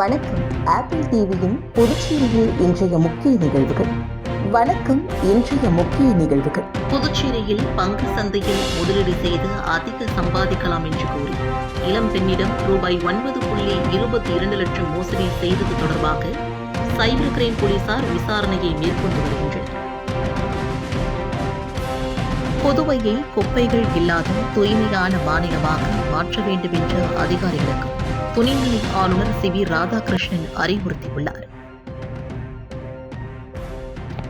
வணக்கம். ஆப்பிள் டிவியின் புதுச்சேரியில் இன்றைய முக்கிய நிகழ்வுகள். வணக்கம் இன்றைய முக்கிய நிகழ்வுகள். புதுச்சேரியில் பங்கு சந்தையில் முதலீடு செய்து அதிக சம்பாதிக்கலாம் என்று கூறி இளம் பெண்ணிடம் ரூபாய் ஒன்பது புள்ளி இருபத்தி இரண்டு லட்சம் மோசடி செய்தது தொடர்பாக சைபர் கிரைம் போலீசார் விசாரணையை மேற்கொண்டு வருகின்றனர். புதுவையை குப்பைகள் இல்லாத தூய்மையான மாநிலமாக மாற்ற வேண்டும் என்ற அதிகாரிகளுக்கு துணைநிலை ஆளுநர் சி. வி. ராதாகிருஷ்ணன் அறிவுறுத்தியுள்ளார்.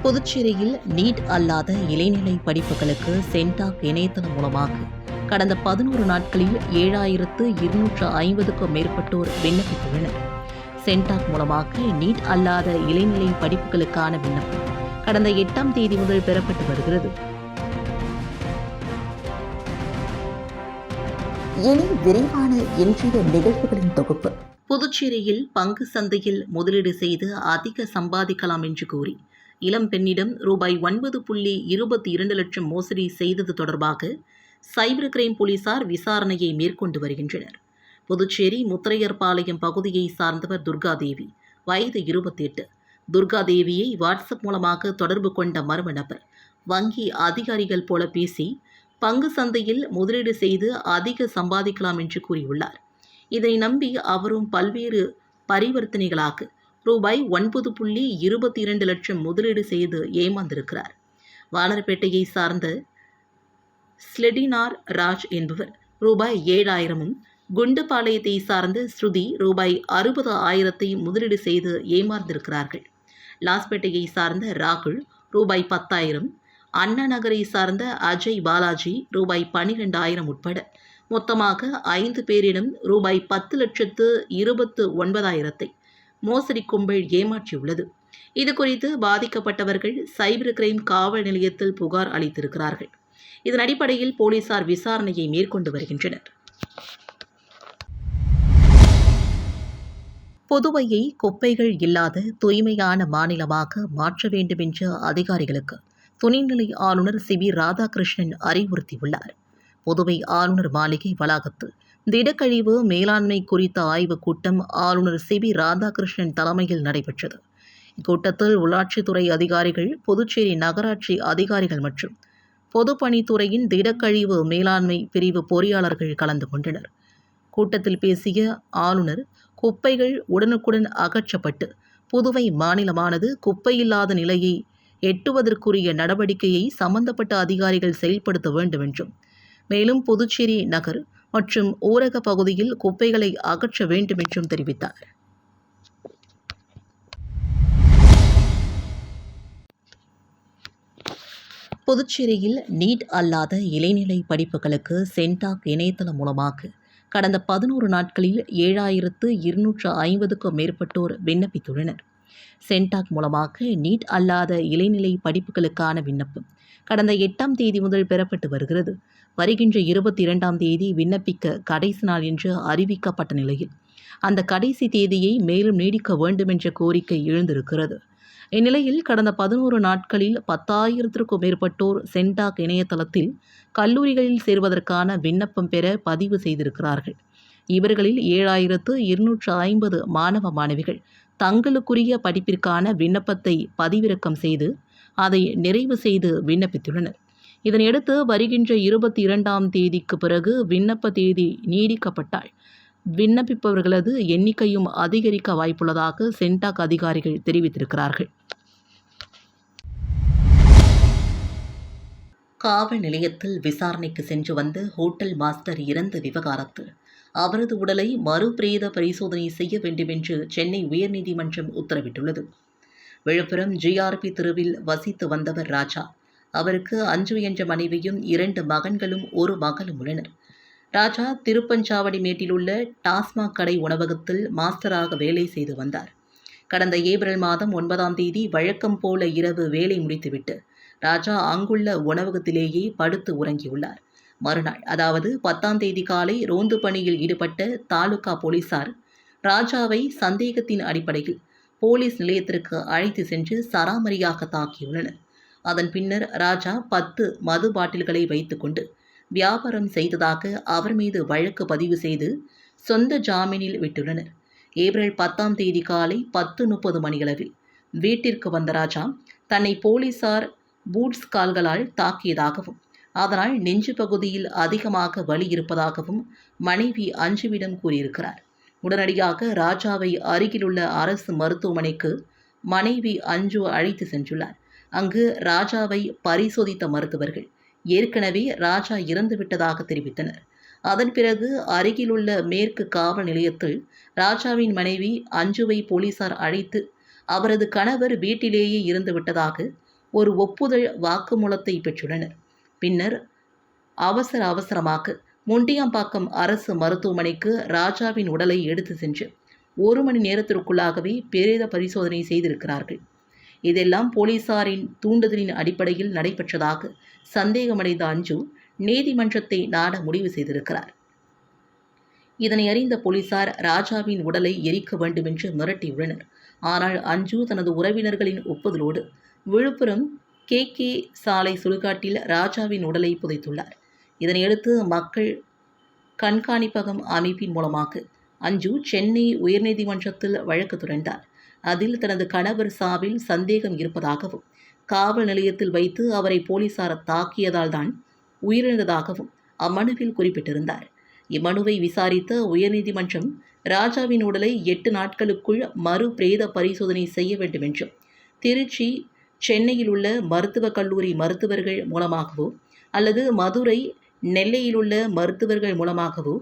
புதுச்சேரியில் நீட் அல்லாத இளைநிலை படிப்புகளுக்கு சென்டாக் இணையதளம் மூலமாக கடந்த பதினோரு நாட்களில் ஏழாயிரத்து இருநூற்று ஐம்பதுக்கும் மேற்பட்டோர் விண்ணப்பித்துள்ளனர். சென்டாக் மூலமாக நீட் அல்லாத இளைநிலை படிப்புகளுக்கான விண்ணப்பம் கடந்த எட்டாம் தேதி முதல் பெறப்பட்டு வருகிறது. இனி விரைவான இன்றைய நிகழ்வுகளின் தொகுப்பு. புதுச்சேரியில் பங்கு சந்தையில் முதலீடு செய்து அதிக சம்பாதிக்கலாம் என்று கூறி இளம் பெண்ணிடம் ரூபாய் ஒன்பது புள்ளி இருபத்தி இரண்டு லட்சம் மோசடி செய்தது தொடர்பாக சைபர் கிரைம் போலீசார் விசாரணையை மேற்கொண்டு வருகின்றனர். புதுச்சேரி முத்திரையர்பாளையம் பகுதியை சார்ந்தவர் துர்காதேவி வயது இருபத்தி எட்டு துர்காதேவியை வாட்ஸ்அப் மூலமாக தொடர்பு கொண்ட மர்ம நபர் வங்கி அதிகாரிகள் போல பேசி பங்கு சந்தையில் முதலீடு செய்து அதிக சம்பாதிக்கலாம் என்று கூறியுள்ளார். இதனை நம்பி அவரும் பல்வேறு பரிவர்த்தனைகளாக ரூபாய் ஒன்பது புள்ளி இருபத்தி இரண்டு லட்சம் முதலீடு செய்து ஏமாந்திருக்கிறார். வானர்பேட்டையை சார்ந்த ஸ்லெடினார் ராஜ் என்பவர் ரூபாய் ஏழாயிரமும் குண்டுபாளையத்தை சார்ந்த ஸ்ருதி ரூபாய் அறுபது ஆயிரத்தை முதலீடு செய்து ஏமாந்திருக்கிறார்கள். லாஸ்பேட்டையை சார்ந்த ராகுல் ரூபாய் பத்தாயிரம் அண்ணா நகரை சார்ந்த அஜய் பாலாஜி ரூபாய் பனிரெண்டாயிரம் உட்பட மொத்தமாக ஐந்து பேரிடம் ரூபாய் பத்து லட்சத்து இருபத்து ஒன்பதாயிரத்தை மோசடி கும்பல் ஏமாற்றியுள்ளது. இது குறித்து பாதிக்கப்பட்டவர்கள் சைபர் கிரைம் காவல் நிலையத்தில் புகார் அளித்திருக்கிறார்கள். இதன் அடிப்படையில் போலீசார் விசாரணையை மேற்கொண்டு வருகின்றனர். புதுவையை குப்பைகள் இல்லாத தூய்மையான மாநிலமாக மாற்ற வேண்டுமென்ற அதிகாரிகளுக்கு துணைநிலை ஆளுநர் சி. வி. ராதாகிருஷ்ணன் அறிவுறுத்தியுள்ளார். புதுவை ஆளுநர் மாளிகை வளாகத்தில் திடக்கழிவு மேலாண்மை குறித்த ஆய்வுக் கூட்டம் ஆளுநர் சி. வி. ராதாகிருஷ்ணன் தலைமையில் நடைபெற்றது. இக்கூட்டத்தில் உள்ளாட்சித்துறை அதிகாரிகள் புதுச்சேரி நகராட்சி அதிகாரிகள் மற்றும் பொதுப்பணித்துறையின் திடக்கழிவு மேலாண்மை பிரிவு பொறியாளர்கள் கலந்து கொண்டனர். கூட்டத்தில் பேசிய ஆளுநர் குப்பைகள் உடனுக்குடன் அகற்றப்பட்டு புதுவை மாநிலமானது குப்பையில்லாத நிலையை எட்டுவதற்குரிய நடவடிக்கையை சம்பந்தப்பட்ட அதிகாரிகள் செயல்படுத்த வேண்டும் என்றும் மேலும் புதுச்சேரி நகர் மற்றும் ஊரக பகுதியில் குப்பைகளை அகற்ற வேண்டும் என்றும் தெரிவித்தார். புதுச்சேரியில் நீட் அல்லாத இளைநிலை படிப்புகளுக்கு சென்டாக் இணையதளம் மூலமாக கடந்த பதினோரு நாட்களில் ஏழாயிரத்து இருநூற்று ஐம்பதுக்கும் மேற்பட்டோர் விண்ணப்பித்துள்ளனர். சென்டாக் மூலமாக நீட் அல்லாத இளைநிலை படிப்புகளுக்கான விண்ணப்பம். கடந்த எட்டாம் தேதி முதல் பெறப்பட்டு வருகிறது. வருகின்ற இருபத்தி இரண்டாம் தேதி விண்ணப்பிக்க கடைசி நாள் என்று அறிவிக்கப்பட்ட நிலையில் அந்த கடைசி தேதியை மேலும் நீடிக்க வேண்டும் என்ற கோரிக்கை எழுந்திருக்கிறது. இந்நிலையில் கடந்த பதினோரு நாட்களில் பத்தாயிரத்திற்கும் மேற்பட்டோர் சென்டாக் இணையதளத்தில் கல்லூரிகளில் சேர்வதற்கான விண்ணப்பம் பெற பதிவு செய்திருக்கிறார்கள். இவர்களில் ஏழாயிரத்து இருநூற்று ஐம்பது மாணவ மாணவிகள் தங்களுக்குரிய படிப்பிற்கான விண்ணப்பத்தை பதிவிறக்கம் செய்து அதை நிறைவு செய்து விண்ணப்பித்துள்ளனர். இதனையடுத்து வருகின்ற இருபத்தி இரண்டாம் தேதிக்கு பிறகு விண்ணப்ப தேதி நீடிக்கப்பட்டால் விண்ணப்பிப்பவர்களது எண்ணிக்கையும் அதிகரிக்க வாய்ப்புள்ளதாக சென்டாக் அதிகாரிகள் தெரிவித்திருக்கிறார்கள். காவல் நிலையத்தில் விசாரணைக்கு சென்று வந்த ஹோட்டல் மாஸ்டர் இறந்த விவகாரத்தில் அவரது உடலை மறுபிரேத பரிசோதனை செய்ய வேண்டும் என்று சென்னை உயர்நீதிமன்றம் உத்தரவிட்டுள்ளது. விழுப்புரம் ஜிஆர்பி தெருவில் வசித்து வந்தவர் ராஜா. அவருக்கு அஞ்சு என்ற மனைவியும் இரண்டு மகன்களும் ஒரு மகளும் உள்ளனர். ராஜா திருப்பஞ்சாவடி மேட்டிலுள்ள டாஸ்மாக் கடை உணவகத்தில் மாஸ்டராக வேலை செய்து வந்தார். கடந்த ஏப்ரல் மாதம் ஒன்பதாம் தேதி வழக்கம் போல இரவு வேலை முடித்துவிட்டு ராஜா அங்குள்ள உணவகத்திலேயே படுத்து உறங்கியுள்ளார். மறுநாள். அதாவது பத்தாம் தேதி காலை ரோந்து பணியில் ஈடுபட்ட தாலுகா போலீசார் ராஜாவை சந்தேகத்தின் அடிப்படையில் போலீஸ் நிலையத்திற்கு அழைத்து சென்று சராமரியாக தாக்கியுள்ளனர். அதன் பின்னர் ராஜா பத்து மது பாட்டில்களை வைத்துக்கொண்டு வியாபாரம் செய்ததாக அவர் மீது வழக்கு பதிவு செய்து சொந்த ஜாமீனில் விட்டுள்ளனர். ஏப்ரல் பத்தாம் தேதி காலை பத்து முப்பது மணியளவில் வீட்டிற்கு வந்த ராஜா தன்னை போலீசார் பூட்ஸ் கால்களால் தாக்கியதாகவும் அதனால் நெஞ்சு பகுதியில் அதிகமாக வலி இருப்பதாகவும் மனைவி அஞ்சுவிடம் கூறியிருக்கிறார். உடனடியாக ராஜாவை அருகிலுள்ள அரசு மருத்துவமனைக்கு மனைவி அஞ்சு அழைத்து சென்றுள்ளார். அங்கு ராஜாவை பரிசோதித்த மருத்துவர்கள் ஏற்கனவே ராஜா இறந்துவிட்டதாக தெரிவித்தனர். அதன் பிறகு அருகிலுள்ள மேற்கு காவல் நிலையத்தில் ராஜாவின் மனைவி அஞ்சுவை போலீசார் அழைத்து அவரது கணவர் வீட்டிலேயே இருந்து விட்டதாக ஒரு ஒப்புதல் வாக்குமூலத்தை பெற்றுள்ளனர். பின்னர் அவசர அவசரமாக முண்டியம்பாக்கம் அரசு மருத்துவமனைக்கு ராஜாவின் உடலை எடுத்து சென்று ஒரு மணி நேரத்திற்குள்ளாகவே பிரேத பரிசோதனை செய்திருக்கிறார்கள். இதெல்லாம் போலீசாரின் தூண்டுதலின் அடிப்படையில் நடைபெற்றதாக சந்தேகமடைந்த அஞ்சு நீதிமன்றத்தை நாட முடிவு செய்திருக்கிறார். இதனை அறிந்த போலீசார் ராஜாவின் உடலை எரிக்க வேண்டும் என்று மிரட்டியுள்ளனர். ஆனால் அஞ்சு தனது உறவினர்களின் ஒப்புதலோடு விழுப்புரம் கே. கே. சாலை சுடுகாட்டில் ராஜாவின் உடலை புதைத்துள்ளார். இதனையடுத்து மக்கள் கண்காணிப்பகம் அமைப்பின் மூலமாக அஞ்சு சென்னை உயர்நீதிமன்றத்தில் வழக்கு தொடர்ந்தார் அதில் தனது கணவர் சாவில் சந்தேகம் இருப்பதாகவும் காவல் நிலையத்தில் வைத்து அவரை போலீசார் தாக்கியதால் தான் உயிரிழந்ததாகவும் அம்மனுவில் குறிப்பிட்டிருந்தார். இம்மனுவை விசாரித்த உயர்நீதிமன்றம் ராஜாவின் உடலை எட்டு நாட்களுக்குள் மறு பிரேத பரிசோதனை செய்ய வேண்டும் என்றும் திருச்சி சென்னையில் உள்ள மருத்துவக் கல்லூரி மருத்துவர்கள் மூலமாகவோ அல்லது மதுரை நெல்லையில் உள்ள மருத்துவர்கள் மூலமாகவோ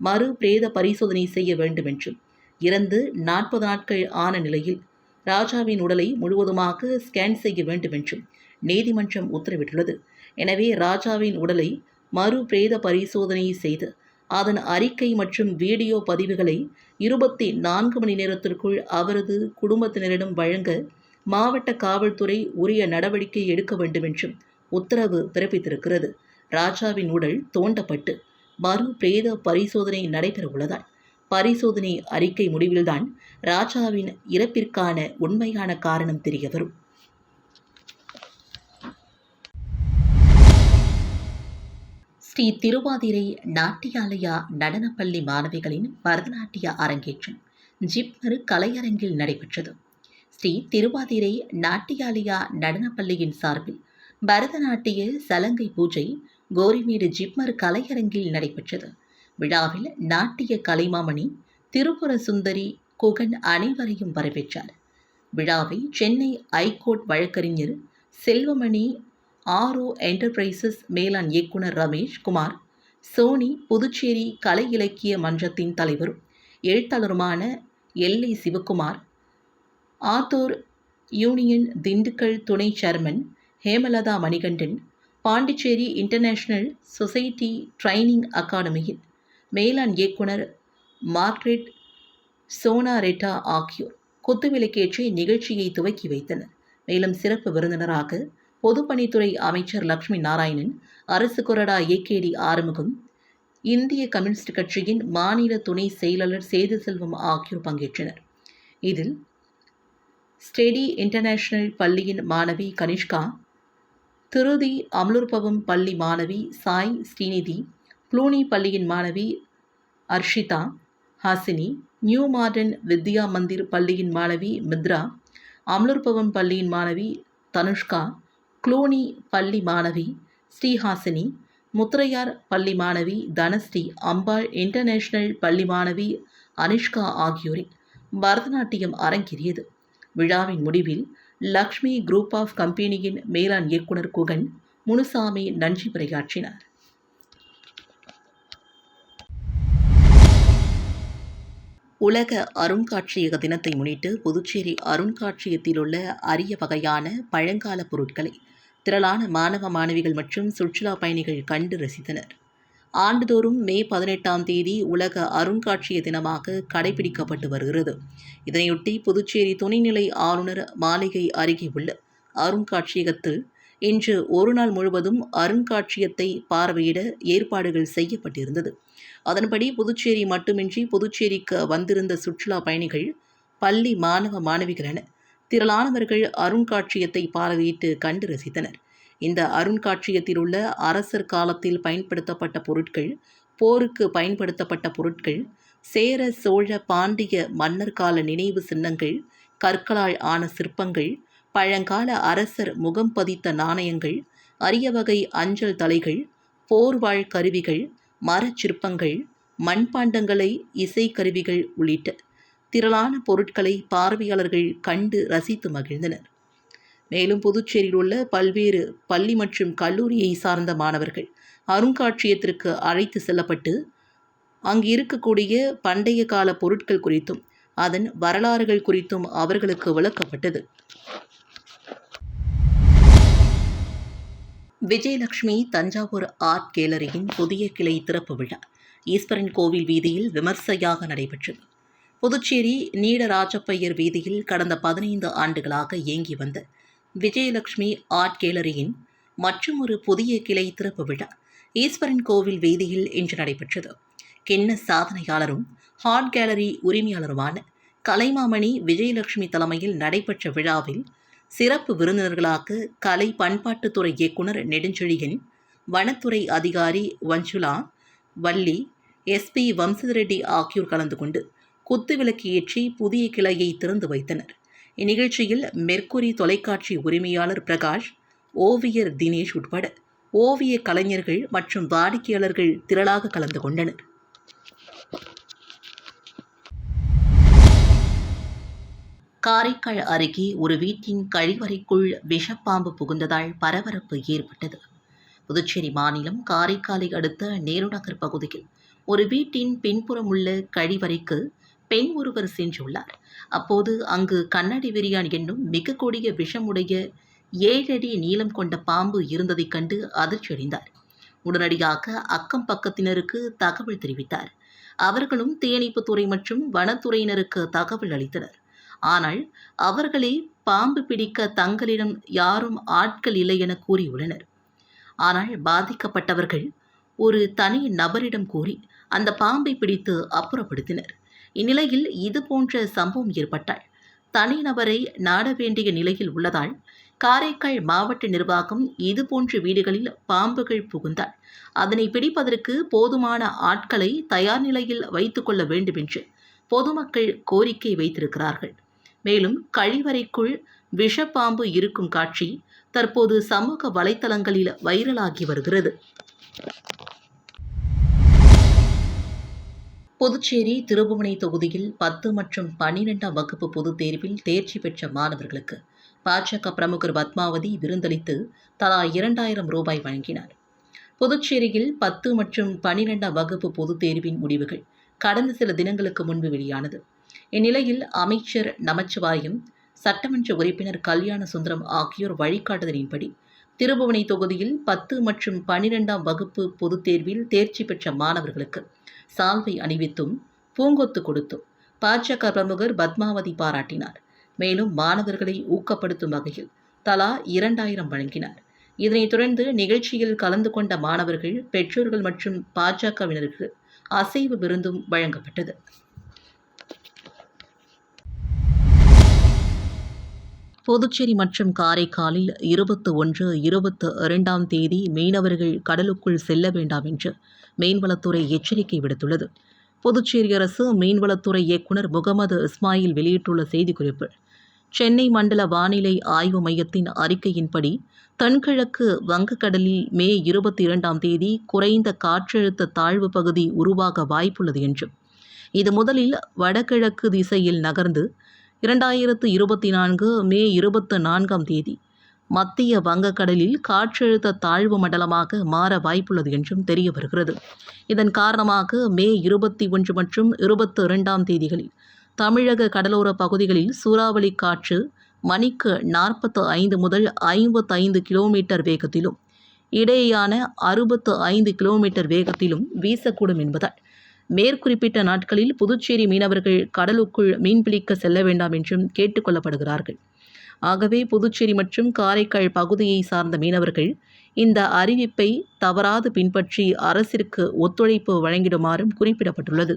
மறு பிரேத பரிசோதனை செய்ய வேண்டும் என்றும் இறந்து நாற்பது நாட்கள் ஆன நிலையில் ராஜாவின் உடலை முழுவதுமாக ஸ்கேன் செய்ய வேண்டும் என்றும் நீதிமன்றம் உத்தரவிட்டுள்ளது. எனவே ராஜாவின் உடலை மறு பிரேத பரிசோதனை செய்து அதன் அறிக்கை மற்றும் வீடியோ பதிவுகளை இருபத்தி நான்கு மணி நேரத்திற்குள் அவரது குடும்பத்தினரிடம் வழங்க மாவட்ட காவல்துறை உரிய நடவடிக்கை எடுக்க வேண்டுமென்றும் உத்தரவு பிறப்பித்திருக்கிறது. ராஜாவின் உடல் தோண்டப்பட்டு மறு பிரேத பரிசோதனை நடைபெறவுள்ளதால் பரிசோதனை அறிக்கை முடிவில்தான் ராஜாவின் இறப்பிற்கான உண்மையான காரணம் தெரியவரும். ஸ்ரீ திருவாதிரை நாட்டியாலயா நடனப்பள்ளி மாணவிகளின் பரதநாட்டிய அரங்கேற்றம் ஜிப்மர் கலையரங்கில் நடைபெற்றது. ஸ்ரீ திருவாதிரை நாட்டியாலயா நடனப்பள்ளியின் சார்பில் பரதநாட்டிய சலங்கை பூஜை கோரிமேடு ஜிப்மர் கலையரங்கில் நடைபெற்றது. விழாவில் நாட்டிய கலைமாமணி திருப்புர சுந்தரி குகன் அனைவரையும் வரவேற்றார். விழாவை சென்னை ஐகோர்ட் வழக்கறிஞர் செல்வமணி ஆர்ஓ என்டர்பிரைசஸ் மேலாண் இயக்குனர் ரமேஷ் குமார் சோனி புதுச்சேரி கலை இலக்கிய மன்றத்தின் தலைவரும் எழுத்தாளருமான எல்லை சிவகுமார் ஆத்தூர் யூனியன் திண்டுக்கல் துணை chairman Hemalatha Manikandan Pondicherry international society training அகாடமியின் மேலாண் இயக்குனர் மார்க்ரெட் சோனா ரெட்டா ஆகியோர் குத்துவிளக்கேற்றி நிகழ்ச்சியை துவக்கி வைத்தனர். மேலும் சிறப்பு விருந்தினராக பொதுப்பணித்துறை அமைச்சர் லக்ஷ்மி நாராயணன் அரசு கொறடா ஏகேடி ஆறுமுகம் இந்திய கம்யூனிஸ்ட் கட்சியின் மாநில துணை செயலாளர் சேது செல்வம் ஆகியோர் பங்கேற்றனர். இதில் ஸ்டெடி இன்டர்நேஷனல் பள்ளியின் மாணவி கனிஷ்கா திருதி அமலுற்பவம் பள்ளி மாணவி சாய் ஸ்ரீநிதி ப்ளூனி பள்ளியின் மாணவி அர்ஷிதா ஹாசினி நியூ மார்டன் வித்யா மந்திர் பள்ளியின் மாணவி மித்ரா அமலுற்பவம் பள்ளியின் மாணவி தனுஷ்கா க்ளூனி பள்ளி மாணவி ஸ்ரீஹாசினி முத்திரையார் பள்ளி மாணவி தனஸ்ரீ அம்பாள் இன்டர்நேஷனல் பள்ளி மாணவி அனிஷ்கா ஆகியோரின் பரதநாட்டியம் அரங்கேறியது. விழாவின் முடிவில் லக்ஷ்மி குரூப் ஆஃப் கம்பெனியின் மேலாண் இயக்குனர் குகன் முனுசாமி நன்றி உரையாற்றினார். உலக அருங்காட்சியக தினத்தை முன்னிட்டு புதுச்சேரி அருங்காட்சியகத்தில் உள்ள அரிய வகையான பழங்கால பொருட்களை திரளான மாணவ மாணவிகள் மற்றும் சுற்றுலா பயணிகள் கண்டு ரசித்தனர். ஆண்டுதோறும் மே பதினெட்டாம் தேதி உலக அருங்காட்சிய தினமாக கடைபிடிக்கப்பட்டு வருகிறது. இதனையொட்டி புதுச்சேரி துணைநிலை ஆளுநர் மாளிகை அருகே உள்ள அருங்காட்சியகத்தில் இன்று ஒரு நாள் முழுவதும் அருங்காட்சியத்தை பார்வையிட ஏற்பாடுகள் செய்யப்பட்டிருந்தது. அதன்படி புதுச்சேரி மட்டுமின்றி புதுச்சேரிக்கு வந்திருந்த சுற்றுலா பயணிகள் பள்ளி மாணவ மாணவிகள் என திரளானவர்கள் அருங்காட்சியத்தை பார்வையிட்டு கண்டு ரசித்தனர். இந்த அருண்காட்சியத்தில் உள்ள அரசர் காலத்தில் பயன்படுத்தப்பட்ட பொருட்கள் போருக்கு பயன்படுத்தப்பட்ட பொருட்கள் சேர சோழ பாண்டிய மன்னர் கால நினைவு சின்னங்கள் கற்களால் ஆன சிற்பங்கள் பழங்கால அரசர் முகம் பதித்த நாணயங்கள் அரிய வகை அஞ்சல் தலைகள் போர்வாழ் கருவிகள் மரச் சிற்பங்கள் மண்பாண்டங்களை இசைக்கருவிகள் உள்ளிட்ட திரளான பொருட்களை பார்வையாளர்கள் கண்டு ரசித்து மகிழ்ந்தனர். மேலும் புதுச்சேரியில் உள்ள பல்வேறு பள்ளி மற்றும் கல்லூரியை சார்ந்த மாணவர்கள் அருங்காட்சியகத்திற்கு அழைத்து செல்லப்பட்டு அங்கு இருக்கக்கூடிய பண்டைய கால பொருட்கள் குறித்தும் அதன் வரலாறுகள் குறித்தும் அவர்களுக்கு விளக்கப்பட்டது. விஜயலட்சுமி தஞ்சாவூர் ஆர்ட் கேலரியின் புதிய கிளை திறப்பு விழா ஈஸ்வரன் கோவில் வீதியில் விமர்சையாக நடைபெற்றது. புதுச்சேரி நீடராஜப்பையர் வீதியில் கடந்த பதினைந்து ஆண்டுகளாக இயங்கி வந்த விஜயலட்சுமி ஆர்ட் கேலரியின் மற்றும் ஒரு புதிய கிளை திறப்பு விழா ஈஸ்வரன் கோவில் வீதியில் இன்று நடைபெற்றது. கிண்ண சாதனையாளரும் ஹார்ட் கேலரி உரிமையாளருமான கலைமாமணி விஜயலட்சுமி தலைமையில் நடைபெற்ற விழாவில் சிறப்பு விருந்தினர்களாக கலை பண்பாட்டுத்துறை இயக்குனர் நெடுஞ்செழியன் வனத்துறை அதிகாரி வஞ்சுலா வள்ளி எஸ்பி வம்சதிரெட்டி ஆகியோர் கலந்து கொண்டு குத்துவிளக்கு ஏற்றி புதிய கிளையை திறந்து வைத்தனர். இந்நிகழ்ச்சியில் மெர்க்குரி தொலைக்காட்சி உரிமையாளர் பிரகாஷ் ஓவியர் தினேஷ் உட்பட ஓவிய கலைஞர்கள் மற்றும் வாடிக்கையாளர்கள் திரளாக கலந்து கொண்டனர். காரைக்கால் அருகே ஒரு வீட்டின் கழிவறைக்குள் விஷப்பாம்பு புகுந்ததால் பரபரப்பு ஏற்பட்டது. புதுச்சேரி மாநிலம் காரைக்காலை அடுத்த நேருநகர் பகுதியில் ஒரு வீட்டின் பின்புறம் உள்ள கழிவறைக்கு பெண் ஒருவர் சென்றுள்ளார். அப்போது அங்கு கண்ணாடி விரியான் என்னும் மிக கொடிய விஷமுடைய ஏழடி நீளம் கொண்ட பாம்பு இருந்ததைக் கண்டு அதிர்ச்சியடைந்தார். உடனடியாக அக்கம் பக்கத்தினருக்கு தகவல் தெரிவித்தார். அவர்களும் தீயணைப்புத்துறை மற்றும் வனத்துறையினருக்கு தகவல் அளித்தனர். ஆனால் அவர்களே பாம்பு பிடிக்க தங்களிடம் யாரும் ஆட்கள் இல்லை என கூறியுள்ளனர். ஆனால் பாதிக்கப்பட்டவர்கள் ஒரு தனி நபரிடம் கூறி அந்த பாம்பை பிடித்து அப்புறப்படுத்தினர். இந்நிலையில் இது போன்ற சம்பவம் ஏற்பட்டால் தனிநபரை நாட வேண்டிய நிலையில் உள்ளதால் காரைக்கால் மாவட்ட நிர்வாகம் இதுபோன்ற வீடுகளில் பாம்புகள் புகுந்தால் அதனை பிடிப்பதற்கு போதுமான ஆட்களை தயார் நிலையில் வைத்துக்கொள்ள வேண்டும் என்று பொதுமக்கள் கோரிக்கை வைத்திருக்கிறார்கள். மேலும் கழிவறைக்குள் விஷப்பாம்பு இருக்கும் காட்சி தற்போது சமூக வலைத்தளங்களில் வைரலாகி வருகிறது. புதுச்சேரி திருபுவனை தொகுதியில் பத்து மற்றும் பன்னிரெண்டாம் வகுப்பு பொதுத் தேர்வில் தேர்ச்சி பெற்ற மாணவர்களுக்கு பாஜக பிரமுகர் பத்மாவதி விருந்தளித்து தலா இரண்டாயிரம் ரூபாய் வழங்கினார். புதுச்சேரியில் பத்து மற்றும் பன்னிரெண்டாம் வகுப்பு பொதுத் தேர்வின் முடிவுகள் கடந்த சில தினங்களுக்கு முன்பு வெளியானது. இந்நிலையில் அமைச்சர் நமச்சிவாயம் சட்டமன்ற உறுப்பினர் கல்யாண சுந்தரம் ஆகியோர் வழிகாட்டுதலின்படி திருபுவனை தொகுதியில் பத்து மற்றும் பன்னிரெண்டாம் வகுப்பு பொதுத் தேர்வில் தேர்ச்சி பெற்ற மாணவர்களுக்கு சால்வை அணிவித்தும் பூங்கொத்து கொடுத்தும் பாஜக பிரமுகர் பத்மாவதி பாராட்டினார். மேலும் மாணவர்களை ஊக்கப்படுத்தும் வகையில் தலா இரண்டாயிரம் வழங்கினார். இதனைத் தொடர்ந்து நிகழ்ச்சியில் கலந்து கொண்ட மாணவர்கள் பெற்றோர்கள் மற்றும் பாஜகவினருக்கு அசைவு விருந்தும் வழங்கப்பட்டது. புதுச்சேரி மற்றும் காரைக்காலில் இருபத்து ஒன்று இருபத்து இரண்டாம் தேதி மீனவர்கள் கடலுக்குள் செல்ல வேண்டாம் என்று மீன்வளத்துறை எச்சரிக்கை விடுத்துள்ளது. புதுச்சேரி அரசு மீன்வளத்துறை இயக்குனர் முகமது இஸ்மாயில் வெளியிட்டுள்ள செய்திக்குறிப்பு சென்னை மண்டல வானிலை ஆய்வு மையத்தின் அறிக்கையின்படி தென்கிழக்கு வங்கக்கடலில் மே இருபத்தி இரண்டாம் தேதி குறைந்த காற்றழுத்த தாழ்வு பகுதி உருவாக வாய்ப்புள்ளது என்றும் இது முதலில் வடகிழக்கு திசையில் நகர்ந்து இரண்டாயிரத்து இருபத்தி நான்கு மே இருபத்து நான்காம் தேதி மத்திய வங்கக்கடலில் காற்றழுத்த தாழ்வு மண்டலமாக மாற வாய்ப்புள்ளது என்றும் தெரிய வருகிறது. இதன் காரணமாக மே இருபத்தி ஒன்று மற்றும் இருபத்தி இரண்டாம் தேதிகளில் தமிழக கடலோர பகுதிகளில் சூறாவளி காற்று மணிக்கு நாற்பத்து ஐந்து முதல் ஐம்பத்தைந்து கிலோமீட்டர் வேகத்திலும் இடையேயான அறுபத்து ஐந்து கிலோமீட்டர் வேகத்திலும் வீசக்கூடும் என்பதால் மேற்குறிப்பிட்ட நாட்களில் புதுச்சேரி மீனவர்கள் கடலுக்குள் மீன்பிடிக்க செல்ல வேண்டாம் என்றும் கேட்டுக்கொள்ளப்படுகிறார்கள் ஆகவே புதுச்சேரி மற்றும் காரைக்கால் பகுதியை சார்ந்த மீனவர்கள் இந்த அறிவிப்பை தவறாது பின்பற்றி அரசிற்கு ஒத்துழைப்பு வழங்கிடுமாறும் குறிப்பிடப்பட்டுள்ளது.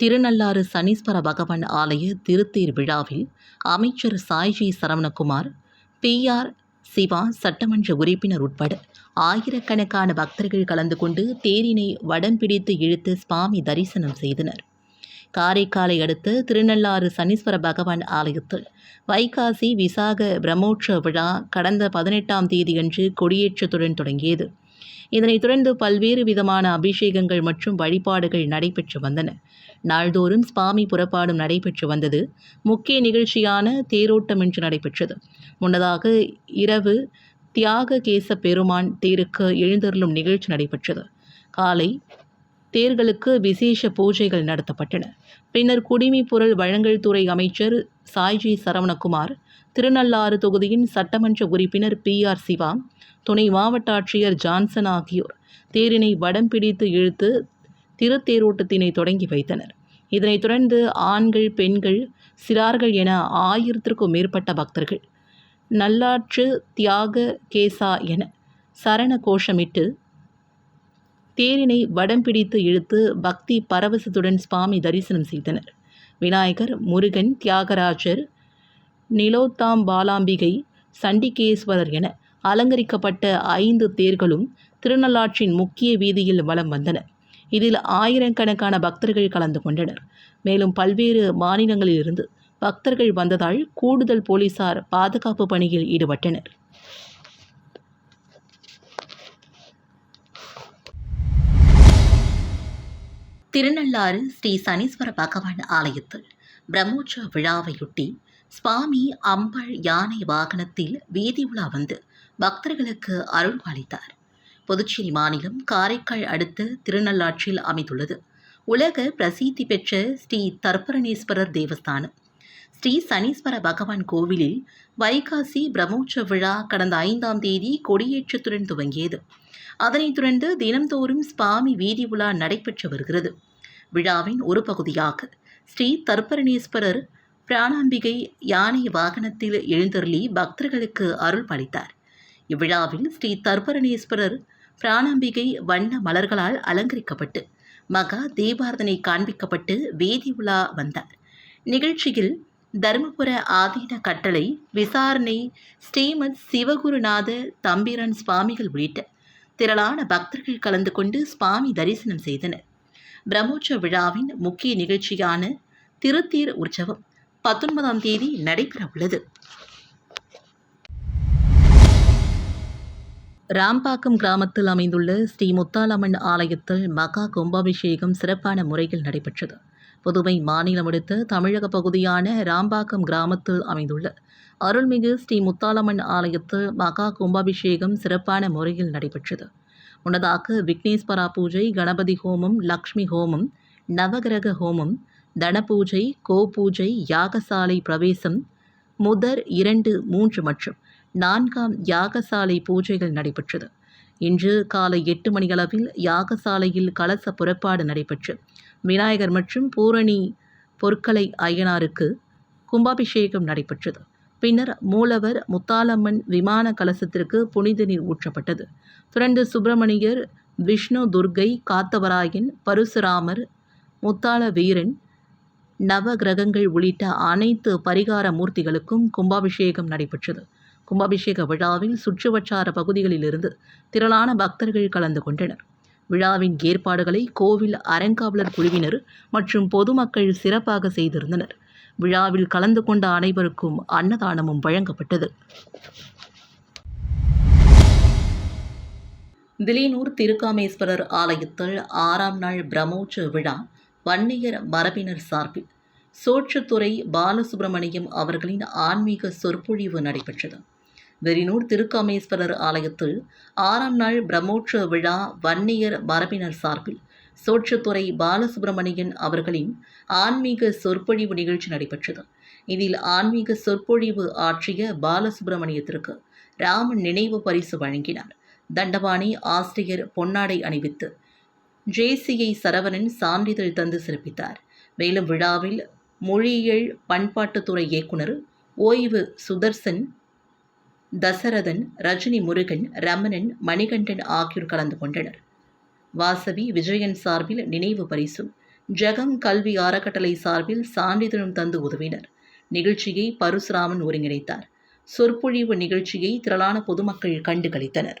திருநள்ளாறு சனீஸ்வர பகவான் ஆலய திருத்தேர் விழாவில் அமைச்சர் சாய்ஜி சரவணகுமார் பிஆர் சிவா சட்டமன்ற உறுப்பினர் உட்பட ஆயிரக்கணக்கான பக்தர்கள் கலந்து கொண்டு தேரினை வடம் பிடித்து இழுத்து சுவாமி தரிசனம் செய்தனர். காரைக்காலை அடுத்த திருநள்ளாறு சனீஸ்வர பகவான் ஆலயத்தில் வைகாசி விசாக பிரம்மோற்சவ விழா கடந்த பதினெட்டாம் தேதியன்று கொடியேற்றத்துடன் தொடங்கியது. இதனைத் தொடர்ந்து பல்வேறு விதமான அபிஷேகங்கள் மற்றும் வழிபாடுகள் நடைபெற்று வந்தன. நாள்தோறும் சுவாமி புறப்பாடும் நடைபெற்று வந்தது. முக்கிய நிகழ்ச்சியான தேரோட்டம் என்று நடைபெற்றது. முன்னதாக இரவு தியாக கேச பெருமான் தேருக்கு எழுந்தருளும் நிகழ்ச்சி நடைபெற்றது. காலை தேர்களுக்கு விசேஷ பூஜைகள் நடத்தப்பட்டன. பின்னர் குடிமை பொருள் வழங்கல் துறை அமைச்சர் சாய்ஜி சரவணகுமார் திருநள்ளாறு தொகுதியின் சட்டமன்ற உறுப்பினர் பி ஆர் சிவா துணை மாவட்ட ஆட்சியர் ஜான்சன் ஆகியோர் தேரினை வடம் பிடித்து இழுத்து திருத்தேரோட்டத்தினை தொடங்கி வைத்தனர். இதனைத் தொடர்ந்து ஆண்கள் பெண்கள் சிறார்கள் என ஆயிரத்திற்கும் மேற்பட்ட பக்தர்கள் நல்லாற்று தியாக கேசா என சரண கோஷமிட்டு தேரினை வடம் பிடித்து இழுத்து பக்தி பரவசத்துடன் சுவாமி தரிசனம் செய்தனர். விநாயகர் முருகன் தியாகராஜர் நிலோத்தாம் பாலாம்பிகை சண்டிகேஸ்வரர் என அலங்கரிக்கப்பட்ட ஐந்து தேர்களும் திருநள்ளாற்றின் முக்கிய வீதியில் வலம் வந்தன இதில் ஆயிரக்கணக்கான பக்தர்கள் கலந்து கொண்டனர். மேலும் பல்வேறு மாநிலங்களிலிருந்து பக்தர்கள் வந்ததால் கூடுதல் போலீசார் பாதுகாப்பு பணியில் ஈடுபட்டனர். திருநள்ளாறு ஸ்ரீ சனீஸ்வர பகவான் ஆலயத்தில் பிரம்மோற்சவ விழாவையொட்டி சுவாமி அம்பாள் யானை வாகனத்தில் வீதி உலா வந்து பக்தர்களுக்கு அருள் அளித்தார் புதுச்சேரி மாநிலம் காரைக்கால் அடுத்த திருநள்ளாற்றில் அமைந்துள்ளது. உலக பிரசித்தி பெற்ற ஸ்ரீ தர்ப்பரணேஸ்வரர் தேவஸ்தானம். ஸ்ரீ சனீஸ்வர பகவான் கோவிலில் வைகாசி பிரம்மோற்சவ விழா கடந்த ஐந்தாம் தேதி கொடியேற்றத்துடன் துவங்கியது. அதனைத் தொடர்ந்து தினம்தோறும் சுவாமி வீதி உலா நடைபெற்று வருகிறது. விழாவின் ஒரு பகுதியாக ஸ்ரீ தர்பரணேஸ்வரர் பிராணாம்பிகை யானை வாகனத்தில் எழுந்தருளி பக்தர்களுக்கு அருள் பளித்தார் இவ்விழாவில் ஸ்ரீ தர்பரணேஸ்வரர் பிராணாம்பிகை வண்ண மலர்களால் அலங்கரிக்கப்பட்டு மகா தீபாரதனை காண்பிக்கப்பட்டு வேதி உலா வந்தார். நிகழ்ச்சியில் தருமபுர ஆதீன கட்டளை விசாரணை ஸ்ரீமத் சிவகுருநாத தம்பிரான் சுவாமிகள் உள்ளிட்ட திரளான பக்தர்கள் கலந்து கொண்டு சுவாமி தரிசனம் செய்தனர். பிரம்மோற்சவ விழாவின் முக்கிய நிகழ்ச்சியான திருத்தீர் உற்சவம் பத்தொன்பதாம் தேதி நடைபெற உள்ளது. ராம்பாக்கம் கிராமத்தில் அமைந்துள்ள ஸ்ரீ முத்தாலம்மன் ஆலயத்தில் மகா கும்பாபிஷேகம் சிறப்பான முறையில் நடைபெற்றது. புதுவை மாநிலம் அடுத்த தமிழக பகுதியான ராம்பாக்கம் கிராமத்தில் அமைந்துள்ள அருள்மிகு ஸ்ரீ முத்தாலம்மன் ஆலயத்தில் மகா கும்பாபிஷேகம் சிறப்பான முறையில் நடைபெற்றது. முன்னதாக விக்னேஸ்வரா பூஜை கணபதி ஹோமம் லக்ஷ்மி ஹோமம் நவகிரக ஹோமம் தனபூஜை கோபூஜை யாகசாலை பிரவேசம் முதற் இரண்டு மூன்று மற்றும் நான்காம் யாகசாலை பூஜைகள் நடைபெற்றது. இன்று காலை எட்டு மணியளவில் யாகசாலையில் கலச புறப்பாடு நடைபெற்று விநாயகர் மற்றும் பூரணி பொற்களை ஐயனாருக்கு கும்பாபிஷேகம் நடைபெற்றது. பின்னர் மூலவர் முத்தாலம்மன் விமான கலசத்திற்கு புனித நீர் ஊற்றப்பட்டது. தொடர்ந்து சுப்பிரமணியர் விஷ்ணு துர்க்கை காத்தவராயன் பரசுராமர் முத்தாள வீரன் நவ கிரகங்கள் உள்ளிட்ட அனைத்து பரிகார மூர்த்திகளுக்கும் கும்பாபிஷேகம் நடைபெற்றது. கும்பாபிஷேக விழாவில் சுற்றுவட்டார பகுதிகளிலிருந்து திரளான பக்தர்கள் கலந்து கொண்டனர். விழாவின் ஏற்பாடுகளை கோவில் அறங்காவலர் குழுவினர் மற்றும் பொதுமக்கள் சிறப்பாக செய்திருந்தனர். விழாவில் கலந்து கொண்ட அனைவருக்கும் அன்னதானமும் வழங்கப்பட்டது. வில்லியனூர் திருக்காமேஸ்வரர் ஆலயத்தில் ஆறாம் நாள் பிரம்மோற்சவ விழா வன்னியர் மரபினர் சார்பில். சோற்றுத்துறை பாலசுப்பிரமணியம் அவர்களின் ஆன்மீக சொற்பொழிவு நடைபெற்றது. வெறினூர் திருக்காமேஸ்வரர் ஆலயத்தில் ஆறாம் நாள் பிரம்மோற்சவ விழா வன்னியர் மரபினர் சார்பில். சோற்றுத்துறை பாலசுப்பிரமணியன் அவர்களின் ஆன்மீக சொற்பொழிவு நிகழ்ச்சி நடைபெற்றது. இதில் ஆன்மீக சொற்பொழிவு ஆற்றிய பாலசுப்பிரமணியத்திற்கு ராமன் நினைவு பரிசு வழங்கினார். தண்டபாணி ஆசிரியர் பொன்னாடை அணிவித்து ஜேசிஐ சரவணன் சான்றிதழ் தந்து சிறப்பித்தார். மேலும் விழாவில் மொழியியல் பண்பாட்டுத்துறை இயக்குனர் ஓய்வு சுதர்சன் தசரதன் ரஜினி முருகன் ரமணன் மணிகண்டன் ஆகியோர் கலந்து கொண்டனர். வாசவி விஜயன் சார்பில் நினைவு பரிசும் ஜெகம் கல்வி அறக்கட்டளை சார்பில் சான்றிதழும் தந்து உதவினர். நிகழ்ச்சியை பரசுராமன் ஒருங்கிணைத்தார். சொற்பொழிவு நிகழ்ச்சியை திரளான பொதுமக்கள் கண்டு கழித்தனர்